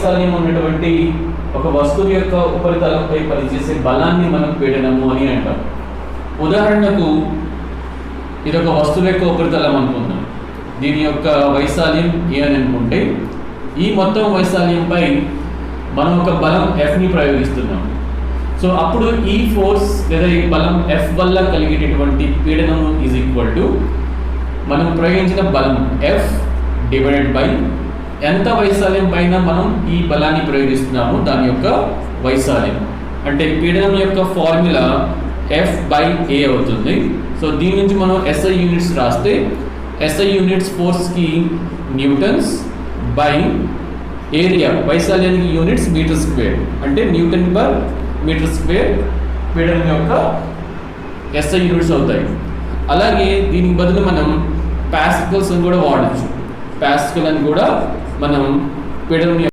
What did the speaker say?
వైశాల్యం ఉన్నటువంటి ఒక వస్తువు యొక్క ఉపరితలంపై పనిచేసే బలాన్ని మనం పీడనము అని అంటాం. ఉదాహరణకు ఇది ఒక వస్తువు యొక్క ఉపరితలం అనుకుందాం. దీని యొక్క వైశాల్యం ఏ అని అనుకుంటే ఈ మొత్తం వైశాల్యంపై మనం ఒక బలం ఎఫ్ని ప్రయోగిస్తున్నాం. సో అప్పుడు ఈ ఫోర్స్ లేదా ఈ బలం ఎఫ్ వల్ల కలిగేటటువంటి పీడనము ఈజ్ ఈక్వల్ టు మనం ప్రయోగించిన బలం ఎఫ్ డివైడెడ్ బై ఎంత వైశాల్యం పైన మనం ఈ బలాన్ని ప్రయోగిస్తున్నామో దాని యొక్క వైశాల్యం. అంటే పీడనం యొక్క ఫార్ములా ఎఫ్ బై ఏ అవుతుంది. సో దీని నుంచి మనం ఎస్ఐ యూనిట్స్ రాస్తే ఎస్ఐ యూనిట్స్ ఫోర్స్కి న్యూటన్స్ బై ఏరియా వైశాల్యానికి యూనిట్స్ మీటర్ స్క్వేర్ అంటే న్యూటన్ పర్ మీటర్ స్క్వేర్ పీడనం యొక్క ఎస్ఐ యూనిట్స్ అవుతాయి. అలాగే దీనికి బదులు మనం పాస్కల్స్ అని కూడా వాడచ్చు. పాస్కల్ అని కూడా మనం పీడనం